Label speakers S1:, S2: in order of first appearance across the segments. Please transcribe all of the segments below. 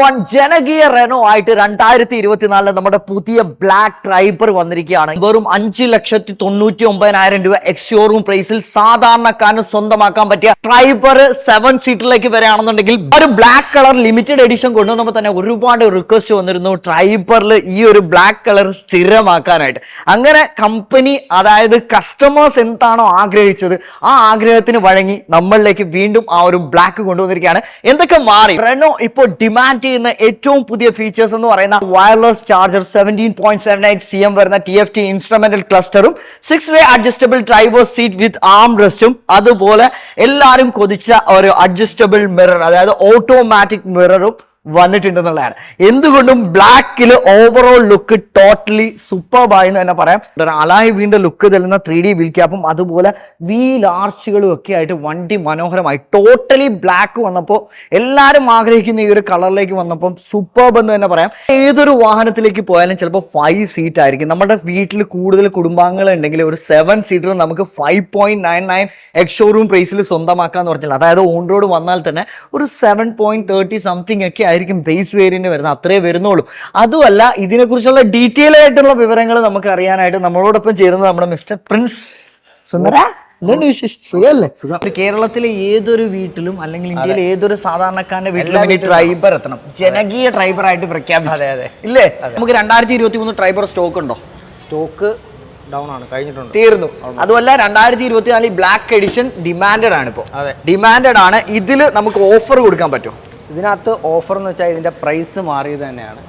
S1: One ജനകീയ Renault ആയിട്ട് രണ്ടായിരത്തി ഇരുപത്തിനാലിൽ നമ്മുടെ പുതിയ ബ്ലാക്ക് ട്രൈബർ വന്നിരിക്കുകയാണ്. വെറും അഞ്ച് ലക്ഷത്തി തൊണ്ണൂറ്റി ഒമ്പതിനായിരം രൂപ എക്സ്ഷോറൂം പ്രൈസിൽ സാധാരണക്കാരന് സ്വന്തമാക്കാൻ പറ്റിയ ട്രൈബർ സെവൻ സീറ്റിലേക്ക് വരികയാണെന്നുണ്ടെങ്കിൽ ഒരു ബ്ലാക്ക് കളർ ലിമിറ്റഡ് എഡിഷൻ കൊണ്ടുവന്നപ്പോൾ തന്നെ ഒരുപാട് റിക്വസ്റ്റ് വന്നിരുന്നു ട്രൈബറിൽ ഈ ഒരു ബ്ലാക്ക് കളർ സ്ഥിരമാക്കാനായിട്ട്. അങ്ങനെ കമ്പനി അതായത് കസ്റ്റമേഴ്സ് എന്താണോ ആഗ്രഹിച്ചത് ആ ആഗ്രഹത്തിന് വഴങ്ങി നമ്മളിലേക്ക് വീണ്ടും ആ ഒരു ബ്ലാക്ക് കൊണ്ടുവന്നിരിക്കുകയാണ്. എന്തൊക്കെ മാറി? റെനോ ഇപ്പോൾ ഡിമാൻഡ് ചെയ്യുന്ന ഏറ്റവും പുതിയ ഫീച്ചേഴ്സ് എന്ന് പറയുന്ന wireless charger seventeen point seven eight C M വരുന്ന T F T instrumental ക്ലസ്റ്ററും six way adjustable driver seat with arm റെസ്റ്റും അതുപോലെ എല്ലാവരും കൊതിച്ച ഒരു അഡ്ജസ്റ്റബിൾ മിറർ അതായത് ഓട്ടോമാറ്റിക് മിററും വന്നിട്ടുണ്ടെന്നുള്ളതാണ്. എന്തുകൊണ്ടും ബ്ലാക്കിൽ ഓവറോൾ ലുക്ക് ടോട്ടലി സൂപ്പർബായി എന്ന് തന്നെ പറയാം. അലായ് വീണ്ട ലുക്ക് തരുന്ന ത്രീ ഡി വീൽ ക്യാപ്പും അതുപോലെ വീൽ ആർച്ചുകളും ഒക്കെ ആയിട്ട് വണ്ടി മനോഹരമായി ടോട്ടലി ബ്ലാക്ക് വന്നപ്പോൾ എല്ലാവരും ആഗ്രഹിക്കുന്ന ഈ ഒരു കളറിലേക്ക് വന്നപ്പം സൂപ്പർബ് എന്ന് തന്നെ പറയാം. ഏതൊരു വാഹനത്തിലേക്ക് പോയാലും ചിലപ്പോൾ ഫൈവ് സീറ്റ് ആയിരിക്കും. നമ്മുടെ വീട്ടിൽ കൂടുതൽ കുടുംബാംഗങ്ങൾ ഉണ്ടെങ്കിൽ ഒരു സെവൻ സീറ്റർ നമുക്ക് five point nine nine X showroom പ്രൈസിൽ സ്വന്തമാക്കാന്ന് പറഞ്ഞാൽ അതായത് ഓൺ റോഡ് വന്നാൽ തന്നെ ഒരു സെവൻ പോയിന്റ് തേർട്ടി സംതിങ് ഒക്കെ ബേസ് വേരിയന്റ് വരുന്നത് അത്രേ വരുന്നുള്ളൂ. അതുമല്ല ഇതിനെക്കുറിച്ചുള്ള ഡീറ്റെയിൽ ആയിട്ടുള്ള വിവരങ്ങൾ നമുക്ക് അറിയാനായിട്ട് നമ്മളോടൊപ്പം ചേരുന്നത് നമ്മുടെ മിസ്റ്റർ പ്രിൻസ് സുന്ദര. കേരളത്തിലെ ഏതൊരു വീട്ടിലും അല്ലെങ്കിൽ ഇന്ത്യയിലെ ഏതൊരു സാധാരണക്കാരന്റെ വീട്ടിലും ട്രൈബർ എത്തണം. ജനകീയ ട്രൈബർ ആയിട്ട് പ്രഖ്യാപിച്ചു.
S2: അതെ, അതെ.
S1: ഇല്ലേ? നമുക്ക് രണ്ടായിരത്തി ഇരുപത്തി മൂന്ന് ട്രൈബർ സ്റ്റോക്ക് ഉണ്ടോ?
S2: സ്റ്റോക്ക് ഡൗൺ ആണ് കഴിഞ്ഞിട്ടുണ്ട്.
S1: തീർന്നു. അതുമല്ല രണ്ടായിരത്തി ഇരുപത്തിനാലിൽ ബ്ലാക്ക് എഡിഷൻ ഡിമാൻഡഡ് ആണ് ഇപ്പോൾ. ഡിമാൻഡഡ് ആണ്. ഇതിൽ നമുക്ക് ഓഫർ കൊടുക്കാൻ പറ്റും.
S2: ഇതിനകത്ത് ഓഫർ എന്ന് വെച്ചാൽ ഇതിന്റെ പ്രൈസ് മാറിയത് തന്നെയാണ്.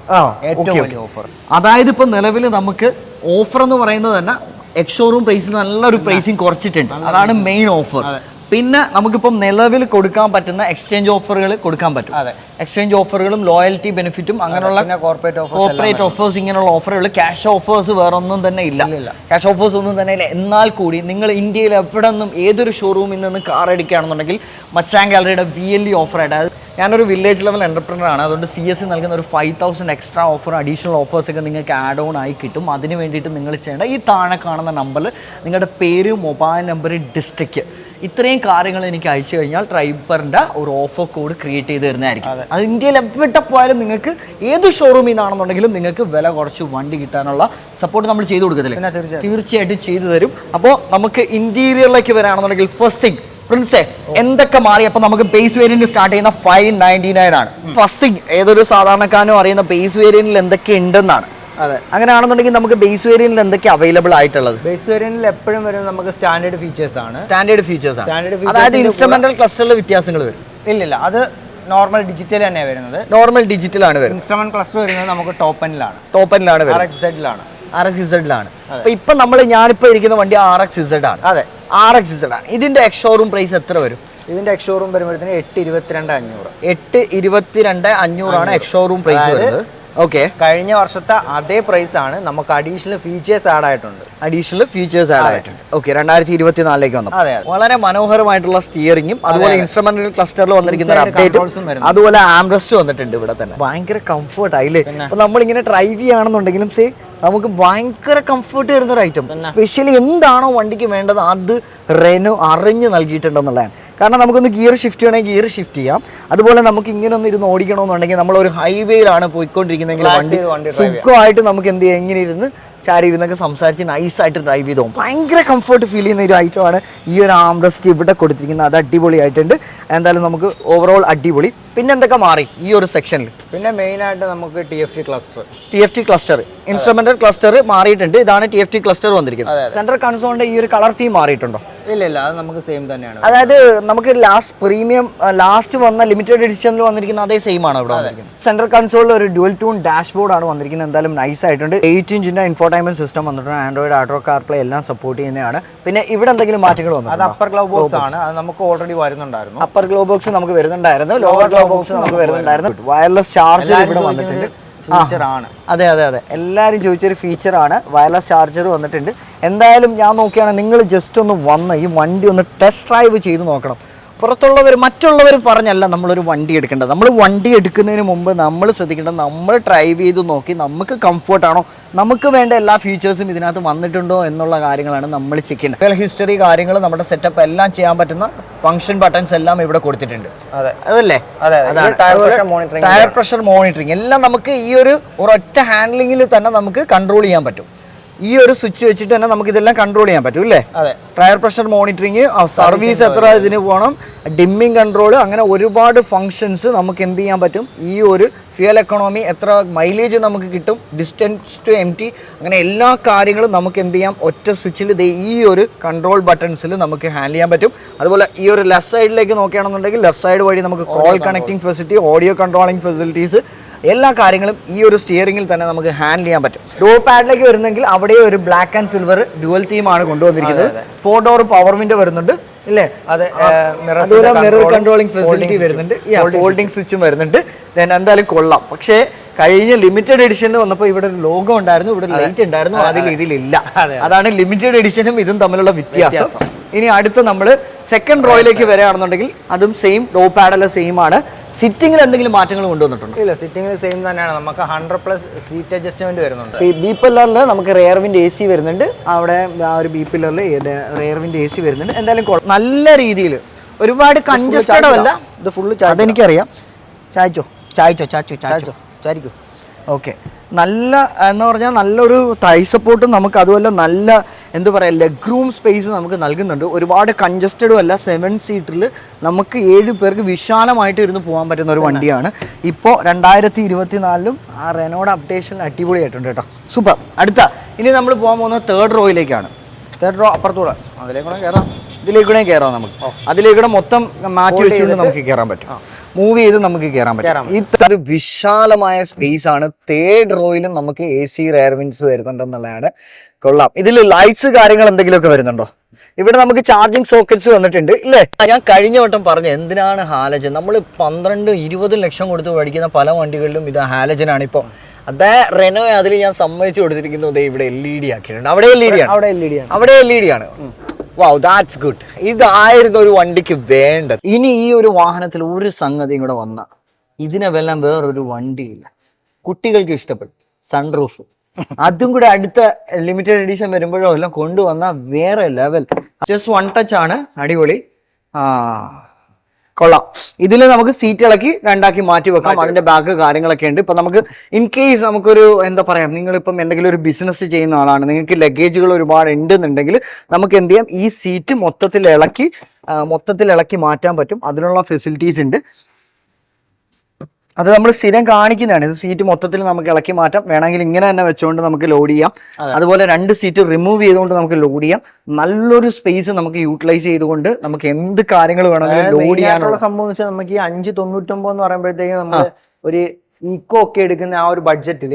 S2: ഏറ്റവും വലിയ ഓഫർ
S1: അതായത് ഇപ്പൊ നിലവിൽ നമുക്ക് ഓഫർ എന്ന് പറയുന്നത് തന്നെ എക്സോറൂം പ്രൈസിൽ നല്ലൊരു പ്രൈസിങ് കുറച്ചിട്ടുണ്ട്. അതാണ് മെയിൻ ഓഫർ പിന്നെ നമുക്കിപ്പം നിലവിൽ കൊടുക്കാൻ പറ്റുന്ന എക്സ്ചേഞ്ച് ഓഫറുകൾ കൊടുക്കാൻ പറ്റും.
S2: അതെ.
S1: എക്സ്ചേഞ്ച് ഓഫറുകളും ലോയൽറ്റി ബെനിഫിറ്റും അങ്ങനെയുള്ള
S2: കോർപ്പറേറ്റ് ഓഫർ
S1: കോർപ്പറേറ്റ് ഓഫേഴ്സ് ഇങ്ങനെയുള്ള ഓഫറുകൾ ക്യാഷ് ഓഫേഴ്സ് വേറെ ഒന്നും തന്നെ ഇല്ല. ക്യാഷ് ഓഫേഴ്സ് ഒന്നും തന്നെ ഇല്ല. എന്നാൽ കൂടി നിങ്ങൾ ഇന്ത്യയിൽ എവിടെ നിന്നും ഏതൊരു ഷോറൂമിൽ നിന്ന് കാർ എടുക്കുകയാണെന്നുണ്ടെങ്കിൽ മച്ചാൻ ഗാലറിയുടെ വി എൽ ഇ ഓഫർ ആയിട്ട് അതായത് ഞാനൊരു വില്ലേജ് ലെവൽ എന്റർപ്രണർ ആണ്. അതുകൊണ്ട് സി എസ് സി നൽകുന്ന ഒരു five thousand extra offer additional ഓഫേഴ്സൊക്കെ നിങ്ങൾക്ക് ആഡ് ഓൺ ആയി കിട്ടും. അതിന് വേണ്ടിയിട്ട് നിങ്ങൾ ചെയ്യേണ്ട ഈ താഴെ കാണുന്ന നമ്പറിൽ നിങ്ങളുടെ പേര് മൊബൈൽ നമ്പർ ഡിസ്ട്രിക്റ്റ് ഇത്രയും കാര്യങ്ങൾ എനിക്ക് അയച്ചു കഴിഞ്ഞാൽ ട്രൈബറിന്റെ ഒരു ഓഫർ കോഡ് ക്രിയേറ്റ് ചെയ്ത് തരുന്നതായിരിക്കും. അത്. ഇന്ത്യയിൽ എവിടെ പോയാലും നിങ്ങൾക്ക് ഏത് ഷോറൂമിൽ നിന്നാണെന്നുണ്ടെങ്കിലും നിങ്ങൾക്ക് വില കുറച്ച് വണ്ടി കിട്ടാനുള്ള സപ്പോർട്ട് നമ്മൾ ചെയ്തു കൊടുക്കത്തില്ലേ? തീർച്ചയായിട്ടും. ചെയ്തു തരും. അപ്പോൾ നമുക്ക് ഇന്റീരിയറിലേക്ക് വരാണെന്നുണ്ടെങ്കിൽ ഫസ്റ്റ് തിങ് പ്രിൻസേ എന്തൊക്കെ മാറി? അപ്പൊ നമുക്ക് ബേസ് വേരിയന്റ് സ്റ്റാർട്ട് ചെയ്യുന്ന ഫൈവ് നയന്റി നയൻ ആണ്. ഫസ്റ്റ് തിങ് ഏതൊരു സാധാരണക്കാരനും അറിയുന്ന ബേസ് വേരിയന്റിൽ എന്തൊക്കെ ഉണ്ടെന്നാണ്.
S2: അതെ.
S1: അങ്ങനെയാണെന്നുണ്ടെങ്കിൽ നമുക്ക് ബേസ് വേരിയന്റിൽ എന്തൊക്കെ അവൈലബിൾ ആയിട്ടുള്ളത്?
S2: ബേസ് വേരിയന്റിൽ എപ്പോഴും വരുന്നത് നമുക്ക് സ്റ്റാൻഡേർഡ് ഫീച്ചേഴ്സ് ആണ്.
S1: സ്റ്റാൻഡേർഡ് ഫീച്ചേഴ്സ് ആണ്. അതായത്
S2: ന്റെ
S1: ഇൻസ്ട്രുമെന്റൽ ക്ലസ്റ്ററിൽ വ്യത്യാസങ്ങൾ വരും.
S2: ഇല്ലില്ല അത് നോർമൽ ഡിജിറ്റൽ തന്നെയാണ് വരുന്നത്.
S1: നോർമൽ ഡിജിറ്റൽ ആണ് വരുന്നത്.
S2: ഇൻസ്ട്രുമെന്റ് ക്ലസ്റ്റർ വരുന്നത് നമുക്ക് ടോപ്പ് എൻഡിലാണ്
S1: ടോപ്പ് എൻഡിലാണ്
S2: ആർ എക്സ് സെഡിലാണ്
S1: ആർ എക്സ് ഇസഡിലാണ് അപ്പൊ ഇപ്പൊ നമ്മൾ ഞാനിപ്പോ ഇരിക്കുന്ന വണ്ടി ആർ എക്സ് ഇസഡ് ആണ്.
S2: അതെ.
S1: ആർ എക്സ് ഇസഡ് ആണ്. ഇതിന്റെ എക്സ് ഷോറൂം പ്രൈസ് എത്ര വരും?
S2: ഇതിന്റെ എക്സ് ഷോറൂം വരുമ്പോഴത്തേന് എട്ട് ഇരുപത്തിരണ്ട് അഞ്ഞൂറ്.
S1: എട്ട് ഇരുപത്തിരണ്ട് അഞ്ഞൂറാണ് എക്സ് ഷോറൂം പ്രൈസ് വരുന്നത്. ഓക്കെ
S2: കഴിഞ്ഞ വർഷത്തെ അതേ പ്രൈസ് ആണ്. നമുക്ക് അഡീഷണൽ ഫീച്ചേഴ്സ് ആഡ് ആയിട്ടുണ്ട്.
S1: അഡീഷണൽ ഫീച്ചേഴ്സ് ആഡ് ആയിട്ടുണ്ട്. ഓക്കെ രണ്ടായിരത്തി ഇരുപത്തിനാലിലേക്ക് വന്നു.
S2: അതെ
S1: വളരെ മനോഹരമായിട്ടുള്ള സ്റ്റിയറിംഗും അതുപോലെ ഇൻസ്ട്രുമെന്റൽ ക്ലസ്റ്ററിൽ വന്നിരിക്കുന്ന അപ്ഡേറ്റും. അതുപോലെ ആംബ്രസ്റ്റ് വന്നിട്ടുണ്ട് ഇവിടെ തന്നെ. ഭയങ്കര കംഫർട്ട് ആയില്ലേ അപ്പൊ നമ്മളിങ്ങനെ ഡ്രൈവ് ചെയ്യുകയാണെന്നുണ്ടെങ്കിലും സേ നമുക്ക് ഭയങ്കര കംഫർട്ട് തരുന്ന ഒരു ഐറ്റം സ്പെഷ്യലി എന്താണോ വണ്ടിക്ക് വേണ്ടത് അത് റെനോ അറിഞ്ഞ് നൽകിയിട്ടുണ്ടെന്നുള്ളതാണ്. കാരണം നമുക്കൊന്ന് ഗിയർ ഷിഫ്റ്റ് ചെയ്യണമെങ്കിൽ ഗിയർ ഷിഫ്റ്റ് ചെയ്യാം. അതുപോലെ നമുക്ക് ഇങ്ങനെ ഒന്ന് ഇരുന്ന് ഓടിക്കണമെന്നുണ്ടെങ്കിൽ നമ്മൾ ഒരു ഹൈവേയിലാണ് പോയിക്കൊണ്ടിരിക്കുന്നതെങ്കിൽ വണ്ടി സുഖമായിട്ട് നമുക്ക് എന്ത് ചെയ്യാം? ഇങ്ങനെ ഇരുന്ന് ചാരി ഇരുന്നൊക്കെ സംസാരിച്ച് നൈസായിട്ട് ഡ്രൈവ് ചെയ്തു. പോകും ഭയങ്കര കംഫർട്ട് ഫീൽ ചെയ്യുന്ന ഒരു ഐറ്റമാണ് ഈ ഒരു ആംറസ്റ്റ് ഇവിടെ കൊടുത്തിരിക്കുന്നത്. അത് അടിപൊളിയായിട്ടുണ്ട്. എന്തായാലും നമുക്ക് ഓവറോൾ അടിപൊളി. പിന്നെ എന്തൊക്കെ മാറി ഈ ഒരു സെക്ഷനിൽ
S2: പിന്നെ മെയിൻ ആയിട്ട് നമുക്ക് T F T cluster
S1: T F T cluster instrumental cluster മാറിയിട്ടുണ്ട്. ഇതാണ് ടി എഫ് ടി ക്ലസ്റ്റർ വന്നിരിക്കുന്നത്. സെൻട്രൽ കൺസോളിന്റെ ഈ ഒരു കളർ തീം മാറിയിട്ടുണ്ടോ?
S2: ഇല്ല ഇല്ല അത് നമുക്ക് സെയിം തന്നെയാണ്.
S1: അതായത് നമുക്ക് ലാസ്റ്റ് പ്രീമിയം ലാസ്റ്റ് വന്ന ലിമിറ്റഡ് എഡിഷനിൽ വന്നിരിക്കുന്ന അതേ സെയിം ആണ് ഇവിടെ വന്നിരിക്കുന്നത്. സെൻട്രൽ കൺസോളിൽ ഒരു ഡ്യുവൽ ടൂൺ ഡാഷ്ബോർഡ് ആണ് വന്നിരിക്കുന്നത്. എന്തായാലും നൈസ് ആയിട്ടുണ്ട്. എയ്റ്റ് ഇഞ്ചിന്റെ ഇൻഫോർടൈൻമെന്റ് സിസ്റ്റം വന്നിട്ടുണ്ട്. ആൻഡ്രോയിഡ് ആട്രോ കാർപ്ലേ എല്ലാം സപ്പോർട്ട് ചെയ്യുന്നതാണ്. പിന്നെ ഇവിടെ എന്തെങ്കിലും മാറ്റങ്ങൾ
S2: അത്
S1: വന്നു
S2: അപ്പർ ഗ്ലോ ബോക്സ് ആണ്. അത് നമുക്ക് ഓൾറെഡി വരുന്നുണ്ടായിരുന്നു.
S1: അപ്പർ ഗ്ലോ ബോക്സ് നമുക്ക് വരുന്നുണ്ടായിരുന്നു. ലോവർ ഗ്ലോ ബോക്സ് നമുക്ക് വരുന്നുണ്ടായിരുന്നു. വയർലെസ് ചാർജർ ഇവിടെ വന്നിട്ടുണ്ട്.
S2: ഫീച്ചർ ആണ്.
S1: അതെ അതെ അതെ. എല്ലാവരും ചോദിച്ചൊരു ഫീച്ചറാണ് വയർലെസ് ചാർജർ വന്നിട്ടുണ്ട്. എന്തായാലും ഞാൻ നോക്കിയാണ് നിങ്ങൾ ജസ്റ്റ് ഒന്ന് വന്ന് ഈ വണ്ടി ഒന്ന് ടെസ്റ്റ് ഡ്രൈവ് ചെയ്ത് നോക്കണം. പുറത്തുള്ളവർ മറ്റുള്ളവർ പറഞ്ഞല്ല നമ്മളൊരു വണ്ടി എടുക്കേണ്ടത്. നമ്മൾ വണ്ടി എടുക്കുന്നതിന് മുമ്പ് നമ്മൾ ശ്രദ്ധിക്കേണ്ടത് നമ്മൾ ഡ്രൈവ് ചെയ്ത് നോക്കി നമുക്ക് കംഫർട്ടാണോ നമുക്ക് വേണ്ട എല്ലാ ഫീച്ചേഴ്സും ഇതിനകത്ത് വന്നിട്ടുണ്ടോ എന്നുള്ള കാര്യങ്ങളാണ് നമ്മൾ ചെക്ക് ചെയ്യേണ്ടത് ഹിസ്റ്ററി കാര്യങ്ങൾ നമ്മുടെ സെറ്റപ്പ് എല്ലാം ചെയ്യാൻ പറ്റുന്ന ഫംഗ്ഷൻ ബട്ടൺസ് എല്ലാം ഇവിടെ കൊടുത്തിട്ടുണ്ട്.
S2: അതെ.
S1: അതല്ലേ?
S2: അതെ അതെ. Tyre pressure monitoring
S1: tyre pressure monitoring എല്ലാം നമുക്ക് ഈ ഒരു ഒരൊറ്റ ഹാൻഡ്ലിങ്ങിൽ തന്നെ നമുക്ക് കൺട്രോൾ ചെയ്യാൻ പറ്റും. ഈ ഒരു സ്വിച്ച് വെച്ചിട്ട് തന്നെ നമുക്ക് ഇതെല്ലാം കൺട്രോൾ ചെയ്യാൻ പറ്റും അല്ലേ ടയർ പ്രഷർ മോണിറ്ററിങ് സർവീസ് എത്ര ഇതിന് പോകണം? ഡിമ്മിങ് കൺട്രോൾ അങ്ങനെ ഒരുപാട് ഫങ്ഷൻസ് നമുക്ക് എന്ത് ചെയ്യാൻ പറ്റും? ഈ ഒരു ഫ്യൂൽ എക്കണോമി എത്ര മൈലേജ് നമുക്ക് കിട്ടും ഡിസ്റ്റൻസ് ടു എം ടി അങ്ങനെ എല്ലാ കാര്യങ്ങളും നമുക്ക് എന്ത് ചെയ്യാം? ഒറ്റ സ്വിച്ചിൽ ദേ ഈ ഒരു കൺട്രോൾ ബട്ടൺസിൽ നമുക്ക് ഹാൻഡിൽ ചെയ്യാൻ പറ്റും. അതുപോലെ ഈ ഒരു ലെഫ്റ്റ് സൈഡിലേക്ക് നോക്കുകയാണെന്നുണ്ടെങ്കിൽ ലെഫ്റ്റ് സൈഡ് വഴി നമുക്ക് call connecting facility audio controlling facilities എല്ലാ കാര്യങ്ങളും ഈ ഒരു സ്റ്റിയറിംഗിൽ തന്നെ നമുക്ക് ഹാൻഡിൽ ചെയ്യാൻ പറ്റും. ഡോർ പാഡിലേക്ക് വരുന്നെങ്കിൽ അവിടെ ഒരു ബ്ലാക്ക് ആൻഡ് സിൽവർ ഡുവൽ തീമാണ് കൊണ്ടുവന്നിരിക്കുന്നത്. ഫോർ ഡോർ പവർ വിൻഡോ വരുന്നുണ്ട്. ഇല്ലേ?
S2: അതെ
S1: മിറർ കൺട്രോളിംഗ് ഫെസിലിറ്റി വരുന്നുണ്ട്. ഫോൾഡിംഗ് സ്വിച്ചും വരുന്നുണ്ട്. ദെൻ എന്തായാലും കൊള്ളാം. പക്ഷേ കഴിഞ്ഞ ലിമിറ്റഡ് എഡിഷൻ വന്നപ്പോൾ ഇവിടെ ഒരു ലോഗോ ഉണ്ടായിരുന്നു. ഇവിടെ ലൈറ്റ് ഉണ്ടായിരുന്നു. അതിൽ ഇതിലില്ല അതാണ് ലിമിറ്റഡ് എഡിഷനും ഇതും തമ്മിലുള്ള വ്യത്യാസം. ഇനി അടുത്ത നമ്മൾ സെക്കൻഡ് റോയിലേക്ക് വരികയാണെന്നുണ്ടെങ്കിൽ അതും സെയിം ഡോ പാഡല സെയിം ആണ്. സിറ്റിംഗിൽ എന്തെങ്കിലും മാറ്റങ്ങൾ കൊണ്ടുവന്നിട്ടുണ്ട്?
S2: ഇല്ല സിറ്റിംഗിൽ സെയിം തന്നെയാണ്. നമുക്ക് ഹൺഡ്രഡ് പ്ലസ് സീറ്റ് അഡ്ജസ്റ്റ്മെന്റ് വരുന്നുണ്ട്.
S1: ഈ ബി പില്ലറിൽ നമുക്ക് റെയർവിന്റെ എ സി വരുന്നുണ്ട്. അവിടെ ആ ഒരു ബി പില്ലറിൽ റെയർവിന്റെ എ സി വരുന്നുണ്ട്. എന്തായാലും നല്ല രീതിയിൽ ഒരുപാട് കൺജസ്റ്റഡ് അല്ല.
S2: ഇത് ഫുള്ള്
S1: അതെനിക്കറിയാം. ചായച്ചോ? ചായച്ചോ ചാച്ചോ ചായച്ചോ. ചാരിക്കോ ഓക്കെ നല്ല എന്ന് പറഞ്ഞാൽ നല്ലൊരു തൈ സപ്പോർട്ടും നമുക്ക് അതുമല്ല നല്ല എന്ത് പറയുക ലെഗ് റൂം സ്പേസ് നമുക്ക് നൽകുന്നുണ്ട്. ഒരുപാട് കൺജസ്റ്റഡും അല്ല സെവൻ സീറ്ററിൽ നമുക്ക് ഏഴ് പേർക്ക് വിശാലമായിട്ട് ഇരുന്ന് പോകാൻ പറ്റുന്ന ഒരു വണ്ടിയാണ്. ഇപ്പോൾ രണ്ടായിരത്തി ഇരുപത്തി നാലിലും ആ റെനോഡ് അപ്ഡേഷൻ അടിപൊളിയായിട്ടുണ്ട് കേട്ടോ. സൂപ്പർ അടുത്ത ഇനി നമ്മൾ പോകാൻ പോകുന്ന തേർഡ് റോയിലേക്കാണ്
S2: തേർഡ് റോ അപ്പുറത്തൂടെ. അതിലേക്കൂടെ കയറാം
S1: ഇതിലേക്കൂടെ കയറാം നമുക്ക്. അതിലേക്കൂടെ മൊത്തം മാറ്റി വെച്ചുകൊണ്ട് നമുക്ക് കയറാൻ പറ്റും. മൂവ് ചെയ്ത് നമുക്ക് കയറാൻ പറ്റും. ഒരു വിശാലമായ സ്പേസ് ആണ്. തേർഡ് റോയിലും നമുക്ക് എ സി റെയർ വിൻസ് വരുന്നുണ്ടെന്നുള്ളതാണ്. കൊള്ളാം. ഇതിൽ ലൈറ്റ്സ് കാര്യങ്ങൾ എന്തെങ്കിലുമൊക്കെ വരുന്നുണ്ടോ? ഇവിടെ നമുക്ക് ചാർജിങ് സോക്കറ്റ്സ് വന്നിട്ടുണ്ട്. ഇല്ലേ? ഞാൻ കഴിഞ്ഞ വട്ടം പറഞ്ഞു എന്തിനാണ് ഹാലജൻ നമ്മൾ പന്ത്രണ്ട് ഇരുപതും ലക്ഷം കൊടുത്ത് മേടിക്കുന്ന പല വണ്ടികളിലും ഇത് ഹാലജനാണ് ഇപ്പോൾ അതേ റെനോ അതിൽ ഞാൻ സമ്മതിച്ചു കൊടുത്തിരിക്കുന്നത് ഇവിടെ എൽ ഇ ഡി ആക്കിയിട്ടുണ്ട്. അവിടെ എൽ ഇ ഡി ആണ്.
S2: അവിടെ എൽ ഇ ഡി ആണ്.
S1: അവിടെ എൽ ഇ ഡി ആണ്. വാവ് ദാറ്റ്സ് ഗുഡ് ഇതായിരുന്നു ഒരു വണ്ടിക്ക് വേണ്ടത്. ഇനി ഈ ഒരു വാഹനത്തിൽ ഒരു സംഗതിയും കൂടെ വന്ന. ഇതിനെ വെല്ലാം വേറൊരു വണ്ടിയില്ല. കുട്ടികൾക്ക് ഇഷ്ടപ്പെട്ടു. സൺറൂഫ് അതും കൂടെ അടുത്ത ലിമിറ്റഡ് എഡിഷൻ വരുമ്പോഴോ എല്ലാം കൊണ്ടുവന്ന വേറെ ലെവൽ ജസ്റ്റ് വൺ ടച്ച് ആണ്. അടിപൊളി. ആ. കൊള്ളാം. ഇതിൽ നമുക്ക് സീറ്റ് ഇളക്കി രണ്ടാക്കി മാറ്റി വെക്കാം. അതിന്റെ ബാക്ക് കാര്യങ്ങളൊക്കെ ഉണ്ട്. ഇപ്പൊ നമുക്ക് ഇൻ കേസ് നമുക്കൊരു എന്താ പറയാ നിങ്ങൾ ഇപ്പം എന്തെങ്കിലും ഒരു ബിസിനസ് ചെയ്യുന്ന ആളാണ് നിങ്ങൾക്ക് ലഗേജുകൾ ഒരുപാട് ഉണ്ട് എന്നുണ്ടെങ്കിൽ നമുക്ക് എന്ത് ചെയ്യാം? ഈ സീറ്റ് മൊത്തത്തിൽ ഇളക്കി മൊത്തത്തിൽ ഇളക്കി മാറ്റാൻ പറ്റും. അതിനുള്ള ഫെസിലിറ്റീസ് ഉണ്ട്. അത് നമ്മൾ സ്ഥിരം കാണിക്കുന്നതാണ്. ഇത് സീറ്റ് മൊത്തത്തിൽ നമുക്ക് ഇളക്കി മാറ്റാം. വേണമെങ്കിൽ ഇങ്ങനെ തന്നെ വെച്ചുകൊണ്ട് നമുക്ക് ലോഡ് ചെയ്യാം. അതുപോലെ രണ്ട് സീറ്റ് റിമൂവ് ചെയ്തുകൊണ്ട് നമുക്ക് ലോഡ് ചെയ്യാം. നല്ലൊരു സ്പേസ് നമുക്ക് യൂട്ടിലൈസ് ചെയ്തുകൊണ്ട് നമുക്ക് എന്ത് കാര്യങ്ങൾ വേണമെങ്കിലും ലോഡ് ചെയ്യാനുള്ള
S2: സംഭവം നമുക്ക് ഈ അഞ്ച് തൊണ്ണൂറ്റൊമ്പത് എന്ന് പറയുമ്പോഴത്തേക്ക് നമ്മൾ ഒരു ഈക്കോ ഒക്കെ എടുക്കുന്ന ആ ഒരു ബഡ്ജറ്റിൽ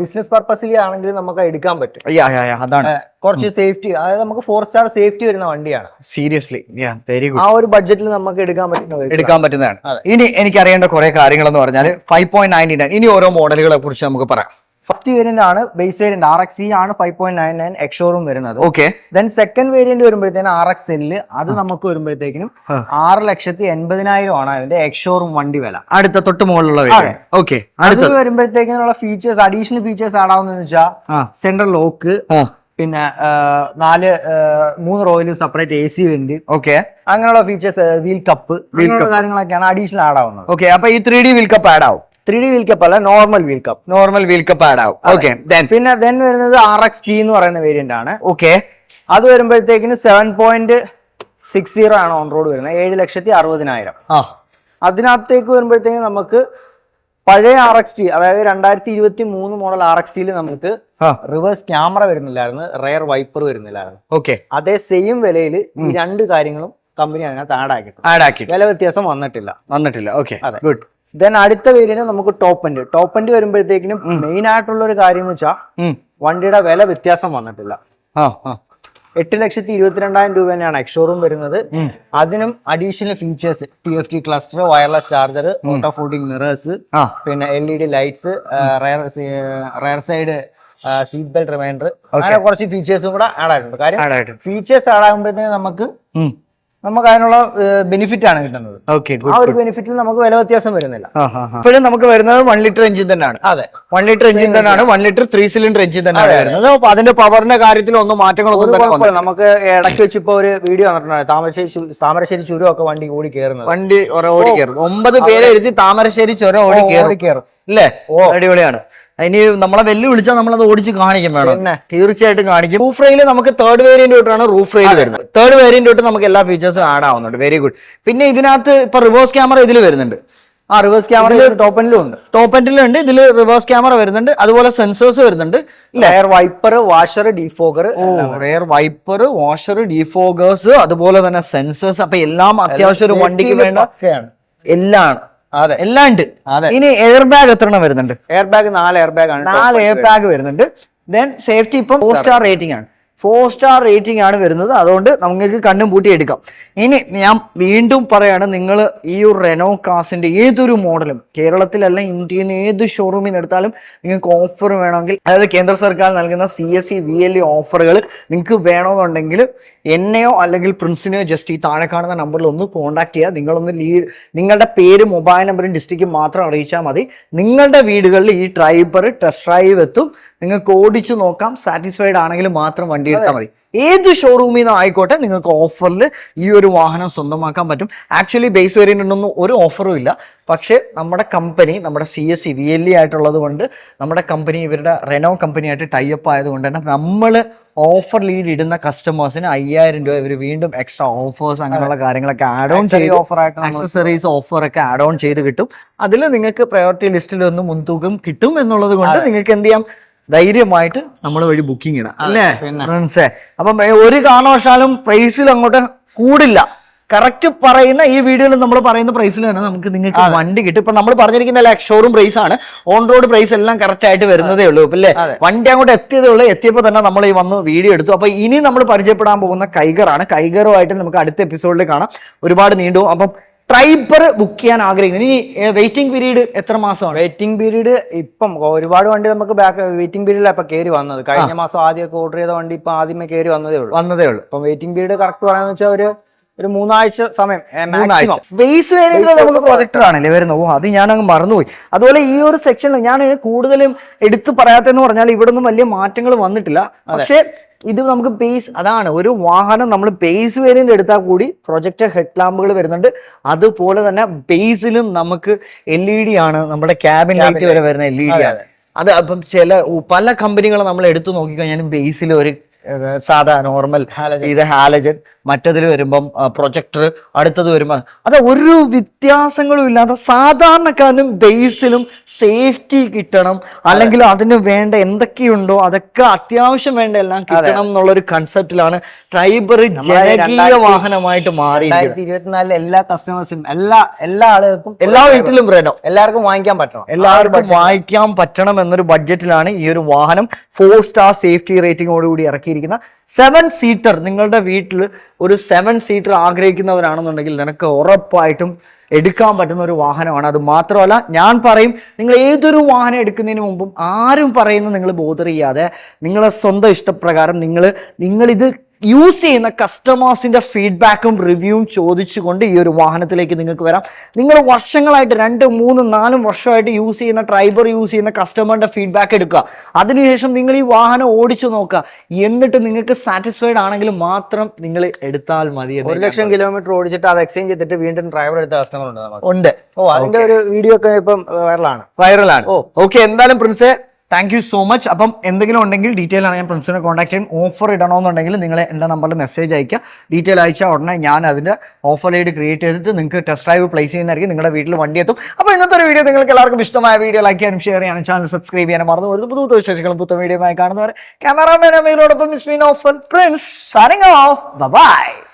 S2: ബിസിനസ് പർപ്പസിൽ ആണെങ്കിൽ നമുക്ക് എടുക്കാൻ പറ്റും.
S1: അതാണ്.
S2: കുറച്ച് സേഫ്റ്റി അതായത് നമുക്ക് ഫോർ സ്റ്റാർ സേഫ്റ്റി വരുന്ന വണ്ടിയാണ്.
S1: സീരിയസ്ലി വെരി
S2: ആ ഒരു ബഡ്ജറ്റിൽ നമുക്ക് എടുക്കാൻ പറ്റുന്ന vehicle
S1: എടുക്കാൻ പറ്റുന്നതാണ്. ഇനി എനിക്ക് അറിയേണ്ട കുറെ കാര്യങ്ങൾ എന്ന് പറഞ്ഞാൽ ഫൈവ് പോയിന്റ് നയന്റി നയൻ ഇനി ഓരോ മോഡലുകളെ കുറിച്ച് നമുക്ക് പറയാം.
S2: ഫസ്റ്റ് വേരിയന്റ് ആണ് ബേസ് വേരിയന്റ് ആർ എക്സ് ആണ് five point nine nine ex showroom വരുന്നത്.
S1: ഓക്കെ
S2: ദെൻ സെക്കൻഡ് വേരിയന്റ് വരുമ്പോഴത്തേനും ആർ എക്സ് എല്ലിൽ അത് നമുക്ക് വരുമ്പോഴത്തേക്കിനും
S1: ആ.
S2: ആറ് ലക്ഷത്തി എൺപതിനായിരം ആണ് അതിന്റെ എക്സോറും വണ്ടി വില.
S1: അടുത്ത തൊട്ട് മുകളിലുള്ള. ഓക്കെ
S2: അത്.
S1: അടുത്ത
S2: വരുമ്പോഴത്തേക്കിനുള്ള ഫീച്ചേഴ്സ് അഡീഷണൽ ഫീച്ചേഴ്സ് ആടാവുന്ന വെച്ചാൽ സെൻട്രൽ ലോക്ക് പിന്നെ നാല് മൂന്ന് റോയിലും separate A C vent
S1: okay
S2: അങ്ങനെയുള്ള ഫീച്ചേഴ്സ് വീൽ കപ്പ് കാര്യങ്ങളൊക്കെയാണ് അഡീഷണൽ ആഡ് ആവുന്നത്.
S1: ഓക്കെ അപ്പൊ ഈ three D wheel cup add ആവും.
S2: ത്രീ ഡി വീൽ കപ്പ് അല്ല normal wheel cup
S1: normal wheel cup add ആവും. ഓക്കെ
S2: പിന്നെ ദെൻ വരുന്നത് ആർ എക്സ് ടി എന്ന് പറയുന്ന വേരിയന്റ് ആണ്.
S1: ഓക്കെ
S2: അത് വരുമ്പോഴത്തേക്കിന് സെവൻ പോയിന്റ് സിക്സ് സീറോ ആണ് ഓൺ റോഡ് വരുന്നത്. ഏഴ് ലക്ഷത്തി അറുപതിനായിരം. അതിനകത്തേക്ക് വരുമ്പോഴത്തേക്ക് നമുക്ക് പഴയ ആർ എക്സ് ടി അതായത് രണ്ടായിരത്തി ഇരുപത്തി മൂന്ന് മോഡൽ ആർ എക്സ് ടിയിൽ നമുക്ക് റിവേഴ്സ് ക്യാമറ വരുന്നില്ലായിരുന്നു. റെയർ വൈപ്പർ വരുന്നില്ലായിരുന്നു.
S1: ഓക്കെ
S2: അതേ സെയിം വിലയിൽ ഈ രണ്ട് കാര്യങ്ങളും കമ്പനി അതിനകത്ത് ആഡ് ആക്കിയിട്ടുണ്ട്.
S1: ആഡ് ആക്കി
S2: വില വ്യത്യാസം വന്നിട്ടില്ല.
S1: വന്നിട്ടില്ല. ഓക്കെ
S2: അതെ.
S1: ഗുഡ്
S2: ദെൻ അടുത്ത വേരിയന്റ് നമുക്ക് ടോപ്പ് എൻഡ് ടോപ്പ് എൻഡ് വരുമ്പോഴത്തേക്കിനും മെയിൻ ആയിട്ടുള്ള ഒരു കാര്യം എന്ന് വെച്ചാൽ വണ്ടിയുടെ വില വ്യത്യാസം വന്നിട്ടില്ല. എട്ട് ലക്ഷത്തി ഇരുപത്തിരണ്ടായിരം രൂപ തന്നെയാണ് എക്സോറും വരുന്നത്. അതിനും additional features T F T cluster wireless charger auto folding mirrors പിന്നെ L E D lights rear rear side seat belt reminder അങ്ങനെ കുറച്ച് ഫീച്ചേഴ്സും കൂടെ ആഡ് ആയിട്ടുണ്ട്. കാര്യം ഫീച്ചേഴ്സ് ആഡ് ആകുമ്പോഴത്തേക്കും നമുക്ക്. നമുക്ക് അതിനുള്ള ബെനിഫിറ്റ് ആണ് കിട്ടുന്നത്.
S1: ഓക്കെ
S2: ആ ഒരു ബെനിഫിറ്റിൽ നമുക്ക് വില വ്യത്യാസം വരുന്നില്ല.
S1: ഇപ്പോഴും നമുക്ക് വരുന്നത് വൺ ലിറ്റർ എഞ്ചിൻ തന്നെയാണ്.
S2: അതെ.
S1: വൺ ലിറ്റർ എഞ്ചിൻ തന്നെയാണ് one litre three cylinder engine തന്നെയാണ് വരുന്നത്. അപ്പൊ അതിന്റെ പവറിന്റെ കാര്യത്തിൽ ഒന്നും മാറ്റങ്ങളൊന്നും.
S2: നമുക്ക് ഇടയ്ക്ക് വെച്ച് ഇപ്പൊ ഒരു വീഡിയോ വന്നിട്ടുണ്ടായി താമരശ്ശേരി താമരശ്ശേരി ചുരം ഒക്കെ വണ്ടി ഓടി കയറുന്നത്
S1: വണ്ടി ഓടി കയറും ഒമ്പത് പേരെ എഴുതി താമരശ്ശേരി ചുരം ഓടി കയറും
S2: ഓടി കയറും
S1: അല്ലേ അടിപൊളിയാണ്. ഇനി നമ്മളെ വെല്ലു വിളിച്ചാൽ നമ്മളത് ഓടിച്ച് കാണിക്കും വേണം തീർച്ചയായിട്ടും കാണിക്കും. റൂഫ് റെയിൽ നമുക്ക് തേർഡ് വേരിയന്റ് തൊട്ടാണ് റൂഫ് റെയിൽ വരുന്നത്. തേർഡ് വേരിയന്റ് തൊട്ട് നമുക്ക് എല്ലാ ഫീച്ചേഴ്സും ആഡ് ആവുന്നുണ്ട്. വെരി ഗുഡ് പിന്നെ ഇതിനകത്ത് ഇപ്പൊ റിവേഴ്സ് ക്യാമറ ഇതിൽ വരുന്നുണ്ട്.
S2: ആ റിവേഴ്സ് ക്യാമറ ടോപ്പ് എൻഡിലും ഉണ്ട്.
S1: ടോപ്പ് എൻഡിലുണ്ട് ഇതിൽ റിവേഴ്സ് ക്യാമറ വരുന്നുണ്ട്. അതുപോലെ സെൻസേഴ്സ് വരുന്നുണ്ട്.
S2: Rear wiper washer defogger
S1: rear wiper washer defoggers അതുപോലെ തന്നെ സെൻസേഴ്സ് അപ്പൊ എല്ലാം അത്യാവശ്യം ഒരു വണ്ടിക്ക് വേണ്ട എല്ലാം
S2: അതെ.
S1: എല്ലാം ഉണ്ട്. ഇനി എയർ ബാഗ് എത്ര എണ്ണം വരുന്നുണ്ട്?
S2: എയർ ബാഗ് നാല് എയർ ബാഗ് ആണ്.
S1: നാല് എയർ ബാഗ് വരുന്നുണ്ട്. ദെൻ സേഫ്റ്റി ഇപ്പം ഫോർ സ്റ്റാർ റേറ്റിംഗ് ആണ്. ഫോർ സ്റ്റാർ റേറ്റിംഗ് ആണ് വരുന്നത്. അതുകൊണ്ട് നമുക്ക് കണ്ണും പൂട്ടി എടുക്കാം. ഇനി ഞാൻ വീണ്ടും പറയാണ് നിങ്ങൾ ഈ ഒരു റെനോ കാസിന്റെ ഏതൊരു മോഡലും കേരളത്തിലല്ല ഇന്ത്യയിൽ നിന്ന് ഏത് ഷോറൂമിൽ എടുത്താലും നിങ്ങൾക്ക് ഓഫർ വേണമെങ്കിൽ അതായത് കേന്ദ്ര സർക്കാർ നൽകുന്ന C S C V L E ഓഫറുകൾ നിങ്ങൾക്ക് വേണമെന്നുണ്ടെങ്കിൽ എന്നെയോ അല്ലെങ്കിൽ പ്രിൻസിനെയോ ജസ്റ്റ് ഈ താഴെ കാണുന്ന നമ്പറിൽ ഒന്ന് കോൺടാക്ട് ചെയ്യുക. നിങ്ങളൊന്ന് ലീ നിങ്ങളുടെ പേര് മൊബൈൽ നമ്പറും ഡിസ്ട്രിക്റ്റും മാത്രം അറിയിച്ചാൽ മതി. നിങ്ങളുടെ വീടുകളിൽ ഈ ഡ്രൈവർ ടെസ്റ്റ് ഡ്രൈവ് എത്തും. നിങ്ങൾക്ക് ഓടിച്ചു നോക്കാം. സാറ്റിസ്ഫൈഡ് ആണെങ്കിൽ മാത്രം വണ്ടി എടുത്താൽ മതി. ഏത് ഷോറൂമിൽ നിന്ന് ആയിക്കോട്ടെ നിങ്ങൾക്ക് ഓഫറിൽ ഈ ഒരു വാഹനം സ്വന്തമാക്കാൻ പറ്റും. ആക്ച്വലി ബേസ് വേരിയന്റിനൊന്നും ഒരു ഓഫറും ഇല്ല. പക്ഷേ നമ്മുടെ കമ്പനി നമ്മുടെ C S C V L E ആയിട്ടുള്ളത് കൊണ്ട് നമ്മുടെ കമ്പനി ഇവരുടെ റെനോ കമ്പനിയായിട്ട് ടൈപ്പ് ആയതുകൊണ്ട് തന്നെ നമ്മൾ ഓഫർ ലീഡ് ഇടുന്ന കസ്റ്റമേഴ്സിന് അയ്യായിരം രൂപ ഇവർ വീണ്ടും എക്സ്ട്രാ ഓഫേഴ്സ് അങ്ങനെയുള്ള കാര്യങ്ങളൊക്കെ ആഡ് ഓൺ ചെയ്ത്
S2: ഓഫർ ആയിട്ട്
S1: ആക്സസറീസ് ഓഫർ ഒക്കെ ആഡ് ഓൺ ചെയ്ത് കിട്ടും. അതിൽ നിങ്ങൾക്ക് പ്രയോറിറ്റി ലിസ്റ്റിൽ ഒന്ന് മുൻതൂക്കം കിട്ടും എന്നുള്ളത് കൊണ്ട് നിങ്ങൾക്ക് എന്ത് ചെയ്യാം? ധൈര്യമായിട്ട് നമ്മൾ വഴി ബുക്കിംഗ് ഇടാം. അല്ലേ. ഫ്രണ്ട്സേ അപ്പം ഒരു കാരണവശാലും പ്രൈസിൽ അങ്ങോട്ട് കൂടില്ല. കറക്റ്റ് പറയുന്ന ഈ വീഡിയോയിൽ നമ്മൾ പറയുന്ന പ്രൈസിൽ തന്നെ നമുക്ക് നിങ്ങൾക്ക് വണ്ടി കിട്ടും. ഇപ്പൊ നമ്മൾ പറഞ്ഞിരിക്കുന്ന ഷോറൂം പ്രൈസ് ആണ്. ഓൺ റോഡ് പ്രൈസ് എല്ലാം കറക്റ്റ് ആയിട്ട് വരുന്നതേ ഉള്ളൂ. അല്ലേ വണ്ടി അങ്ങോട്ട് എത്തിയതേ ഉള്ളൂ. എത്തിയപ്പോൾ തന്നെ നമ്മൾ ഈ വന്ന് വീഡിയോ എടുത്തു. അപ്പൊ ഇനി നമ്മൾ പരിചയപ്പെടാൻ പോകുന്ന കൈഗറാണ് കൈഗറുമായിട്ട് നമുക്ക് അടുത്ത എപ്പിസോഡിൽ കാണാം. ഒരുപാട് നീണ്ടു അപ്പം ട്രൈബർ ബുക്ക് ചെയ്യാൻ ആഗ്രഹിക്കുന്നു. ഇനി വെയിറ്റിംഗ് പീരീഡ് എത്ര മാസമാണ്?
S2: വെയിറ്റിംഗ് പീരീഡ് ഇപ്പം ഒരുപാട് വണ്ടി നമുക്ക് ബാക്ക് വെയിറ്റിംഗ് പീരീഡിലാണ് ഇപ്പൊ കയറി വന്നത്. കഴിഞ്ഞ മാസം ആദ്യമൊക്കെ ഓർഡർ ചെയ്ത വണ്ടി ഇപ്പൊ ആദ്യമേ കയറി വന്നതേ ഉള്ളൂ.
S1: വന്നതേ ഉള്ളൂ.
S2: അപ്പം വെയിറ്റിംഗ് പീരീഡ് കറക്റ്റ് പറയാന്ന് വെച്ചാൽ ഒരു ഒരു മൂന്നാഴ്ച സമയം
S1: ബേസ് വേരിയന്റ് നമുക്ക് പ്രൊജക്ടർ ആണല്ലേ വരുന്നത്? ഓ അത് ഞാൻ അങ്ങ് മറന്നുപോയി. അതുപോലെ ഈ ഒരു സെക്ഷനിൽ ഞാൻ കൂടുതലും എടുത്തു പറയാത്തെന്ന് പറഞ്ഞാൽ ഇവിടെ ഒന്നും വലിയ മാറ്റങ്ങൾ വന്നിട്ടില്ല. പക്ഷേ ഇത് നമുക്ക് ബേസ് അതാണ് ഒരു വാഹനം നമ്മൾ ബേസ് വേരിയന്റ് എടുത്താൽ കൂടി പ്രൊജക്ടർ ഹെഡ് ലാമ്പുകൾ വരുന്നുണ്ട്. അതുപോലെ തന്നെ ബേസിലും നമുക്ക് എൽ ഇ ഡി ആണ്. നമ്മുടെ ക്യാബിൻ ലൈറ്റ് വരെ വരുന്ന എൽ ഇ ഡി ആണ്. അത്. അപ്പം ചില പല കമ്പനികൾ നമ്മൾ എടുത്തു നോക്കിക്കഴിഞ്ഞാലും ബേസിൽ ഒരു സാധാ നോർമൽ ഇത് ഹാലജൻ മറ്റതിൽ വരുമ്പം പ്രൊജക്ടർ അടുത്തത് വരുമ്പോൾ അത് ഒരു വ്യത്യാസങ്ങളും ഇല്ലാതെ സാധാരണക്കാരനും ബേസിലും സേഫ്റ്റി കിട്ടണം. അല്ലെങ്കിൽ അതിന് വേണ്ട എന്തൊക്കെയുണ്ടോ അതൊക്കെ അത്യാവശ്യം വേണ്ട എല്ലാം കിട്ടണം എന്നുള്ള ഒരു കൺസെപ്റ്റിലാണ് ട്രൈബർ ജനകീയ വാഹനമായിട്ട്
S2: മാറി ഇരുപത്തിനാലിലെ എല്ലാ കസ്റ്റമേഴ്സും എല്ലാ എല്ലാ ആളുകൾക്കും
S1: എല്ലാ വീട്ടിലും റെനോ
S2: എല്ലാവർക്കും വാങ്ങിക്കാൻ പറ്റണം.
S1: എല്ലാവർക്കും വാങ്ങിക്കാൻ പറ്റണം എന്നൊരു ബഡ്ജറ്റിലാണ് ഈ ഒരു വാഹനം. ഫോർ സ്റ്റാർ സേഫ്റ്റി റേറ്റിംഗോടുകൂടി ഇറക്കിയിരിക്കുന്ന സെവൻ സീറ്റർ നിങ്ങളുടെ വീട്ടിൽ ഒരു സെവൻ സീറ്റർ ആഗ്രഹിക്കുന്നവരാണെന്നുണ്ടെങ്കിൽ നിനക്ക് ഉറപ്പായിട്ടും എടുക്കാൻ പറ്റുന്ന ഒരു വാഹനമാണ്. അത് മാത്രമല്ല ഞാൻ പറയും നിങ്ങൾ ഏതൊരു വാഹനം എടുക്കുന്നതിന് മുമ്പും ആരും പറയുന്നത് നിങ്ങൾ ബോധർ ചെയ്യാതെ നിങ്ങളെ സ്വന്തം ഇഷ്ടപ്രകാരം നിങ്ങൾ നിങ്ങളിത് യൂസ് ചെയ്യുന്ന കസ്റ്റമേഴ്സിന്റെ ഫീഡ്ബാക്കും റിവ്യൂവും ചോദിച്ചുകൊണ്ട് ഈ ഒരു വാഹനത്തിലേക്ക് നിങ്ങൾക്ക് വരാം. നിങ്ങൾ വർഷങ്ങളായിട്ട് രണ്ട് മൂന്ന് നാലും വർഷമായിട്ട് യൂസ് ചെയ്യുന്ന ട്രൈബർ യൂസ് ചെയ്യുന്ന കസ്റ്റമറിന്റെ ഫീഡ്ബാക്ക് എടുക്കുക. അതിനുശേഷം നിങ്ങൾ ഈ വാഹനം ഓടിച്ചു നോക്കുക. എന്നിട്ട് നിങ്ങൾക്ക് സാറ്റിസ്ഫൈഡ് ആണെങ്കിൽ മാത്രം നിങ്ങൾ എടുത്താൽ മതി
S2: ഒരു ലക്ഷം കിലോമീറ്റർ ഓടിച്ചിട്ട് അത് എക്സ്ചേഞ്ച് ചെയ്തിട്ട് വീണ്ടും ഡ്രൈവർ എടുത്ത കസ്റ്റമർ ഉണ്ട്?
S1: ഉണ്ട്.
S2: ഓ അതിന്റെ ഒരു വീഡിയോ ഒക്കെ ഇപ്പം വൈറലാണ്
S1: വൈറലാണ് ഓ. ഓക്കെ എന്തായാലും പ്രിൻസെ താങ്ക് യു സോ മച്ച് അപ്പം എന്തെങ്കിലും ഉണ്ടെങ്കിൽ ഡീറ്റെയിൽ ആണ് ഞാൻ പ്രിൻസിനെ കോൺടാക്ട് ചെയ്യും. ഓഫർ ഇടണമെന്നുണ്ടെങ്കിൽ നിങ്ങൾ എന്റെ നമ്പറിൽ മെസ്സേജ് അയക്കുക ഡീറ്റെയിൽ അയച്ചാൽ ഉടനെ ഞാൻ അതിന്റെ ഓഫർ ലൈഡ് ക്രിയേറ്റ് ചെയ്തിട്ട് നിങ്ങൾക്ക് ടെസ്റ്റ് ഡ്രൈവ് പ്ലേസ് ചെയ്യുന്നതായിരിക്കും. നിങ്ങളുടെ വീട്ടിൽ വണ്ടി എത്തും. അപ്പോൾ ഇന്നത്തെ ഒരു വീഡിയോ നിങ്ങൾക്ക് എല്ലാവർക്കും ഇഷ്ടമായ വീഡിയോ ലൈക്ക് ചെയ്യാനും ഷെയർ ചെയ്യാനും ചാനൽ സബ്സ്ക്രൈബ് ചെയ്യാനും മറന്നു ഒരു പുതു വിശേഷങ്ങളും വീഡിയോ ആയി കാണുന്നവരെ. ക്യാമറാമാൻ അമ്മയിലോടൊപ്പം മിസ് മീൻ ഓഫർ പ്രിൻസ് സൈനിങ് ഓഫ് ബൈ